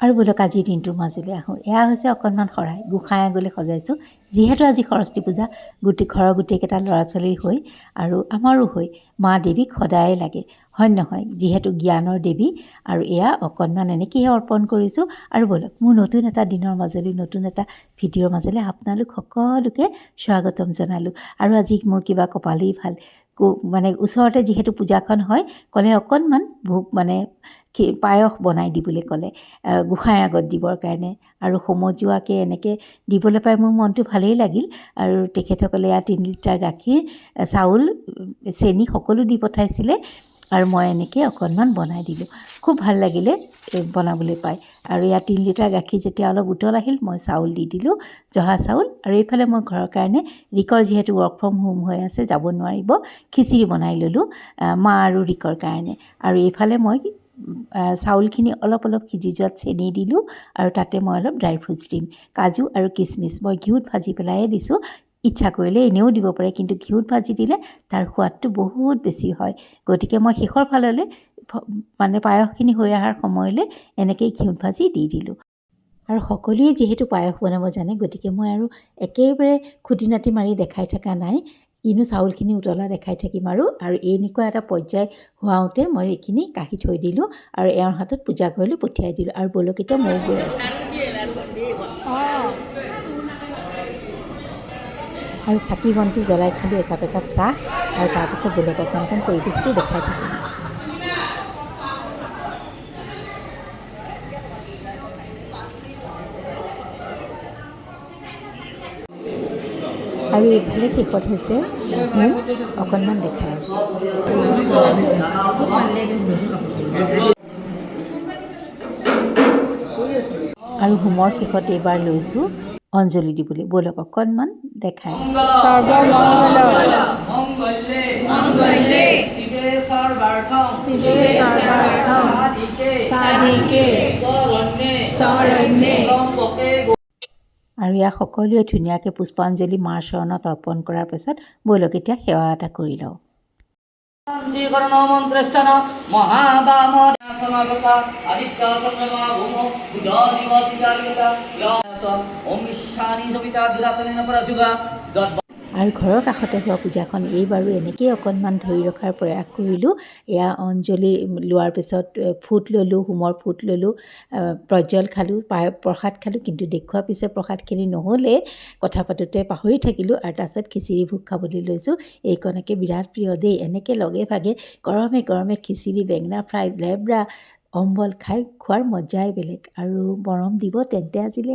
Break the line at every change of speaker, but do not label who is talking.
আৰু ব'লক আজিৰ দিনটোৰ মাজলৈ আহোঁ। এয়া হৈছে অকণমান শৰাই। গোঁসাই আগলৈ সজাইছোঁ। যিহেতু আজি সৰস্বতী পূজা, গোটেই ঘৰৰ গোটেইকেইটা ল'ৰা ছোৱালীৰ হৈ আৰু আমাৰো হৈ, মা দেৱীক সদায়ে লাগে। হয় নহয়? যিহেতু জ্ঞানৰ দেৱী আৰু এয়া অকণমান এনেকৈয়ে অৰ্পণ কৰিছোঁ। আৰু ব'লক মোৰ নতুন এটা দিনৰ মাজলৈ নতুন এটা ভিডিঅ'ৰ মাজলৈ আপোনালোক সকলোকে স্বাগতম জনালোঁ। আৰু আজি মোৰ কিবা কপালেই ভালো। মানে ওচৰতে যিহেতু পূজাখন হয় ক'লে অকণমান ভোগ মানে পায়স বনাই দিবলৈ ক'লে গোঁসাইৰ আগত দিবৰ কাৰণে। আৰু সমজুৱাকৈ এনেকৈ দিবলৈ পাই মোৰ মনটো ভালেই লাগিল। আৰু তেখেতসকলে ইয়াত তিনি লিটাৰ গাখীৰ চাউল চেনি সকলো দি পঠাইছিলে। আৰু মই এনেকৈ অকণমান বনাই দিলোঁ। খুব ভাল লাগিলে বনাবলৈ পাই। আৰু ইয়াত তিনি লিটাৰ গাখীৰ যেতিয়া অলপ উতল আহিল মই চাউল দি দিলোঁ জহা চাউল। আৰু এইফালে মই ঘৰৰ কাৰণে ৰিকৰ যিহেতু ৱৰ্ক ফ্ৰম হোম হৈ আছে যাব নোৱাৰিব খিচিৰি বনাই ল'লোঁ মা আৰু ৰিকৰ কাৰণে। আৰু এইফালে মই চাউলখিনি অলপ অলপ সিজি যোৱাত চেনি দিলোঁ আৰু তাতে মই অলপ ড্ৰাই ফ্ৰুটছ দিম। কাজু আৰু কিচমিচ মই ঘিউত ভাজি পেলাইয়ে দিছোঁ। ইচ্ছা কৰিলে এনেও দিব পাৰে কিন্তু ঘিউত ভাজি দিলে তাৰ সোৱাদটো বহুত বেছি হয়। গতিকে মই শেষৰ ফাললৈ মানে পায়সখিনি হৈ অহাৰ সময়লৈ এনেকৈয়ে ঘিউত ভাজি দি দিলোঁ। আৰু সকলোৱে যিহেতু পায়স বনাব জানে গতিকে মই আৰু একেবাৰে খুটি নাটি মাৰি দেখাই থকা নাই কিনো চাউলখিনি উতলা দেখাই থাকিম আৰু আৰু এনেকুৱা এটা পৰ্যায় হোৱাওঁতে মই এইখিনি কাঢ়ি থৈ দিলোঁ আৰু এওঁৰ হাতত পূজা ঘৰলৈ পঠিয়াই দিলোঁ আৰু বলক এতিয়া ময়ো গৈ আছোঁ। আৰু চাকি বন্তি জ্বলাই খালোঁ একাপ একাপ চাহ আৰু তাৰপিছত বলক অকণ অকণ পৰিৱেশটো দেখাই থাকিম আৰু এইফালে শেষত হৈছে হোম অকণমান দেখাই আছোঁ। আৰু হোমৰ শেষত এইবাৰ লৈছোঁ অঞ্জলি দিবলৈ। ব'লক অকণমান। আছোঁ
সর্বমঙ্গল।
মঙ্গলে।
মঙ্গলে।
শিবে সর্বার্থম।
শিবে সর্বার্থম।
সাধিকে।
সাধিকে।
শরণ্যে
শরণ্যে
আৰু ইয়াক সকলোৱে ধুনীয়াকৈ পুষ্পাঞ্জলি মাৰ চৰণত অৰ্পণ কৰাৰ পিছত ব'লক এতিয়া সেৱা এটা কৰি লওঁ।
মহাবাম সমাগতা। আদিত্য ভূম
আৰু ঘৰৰ কাষতে হোৱা পূজাখন এইবাৰো এনেকৈয়ে অকণমান ধৰি ৰখাৰ প্ৰয়াস কৰিলোঁ। এয়া অঞ্জলি লোৱাৰ পিছত ফুট ল'লোঁ হোমৰ ফুট ল'লোঁ প্ৰজ্বল খালোঁ প্ৰসাদ খালোঁ কিন্তু দেখুওৱা পিছে প্ৰসাদখিনি নহ'লে কথা পাতোঁতে পাহৰি থাকিলোঁ আৰু তাৰপিছত খিচিৰি ভোগ খাবলৈ লৈছোঁ। এইকণকে বিৰাট প্ৰিয় দেই এনেকৈ লগে ভাগে গৰমে গৰমে খিচিৰি বেঙেনা ফ্ৰাই লেব্ৰা অম্বল খাই খোৱাৰ মজাই বেলেগ আৰু মৰম দিব তেন্তে আজিলৈ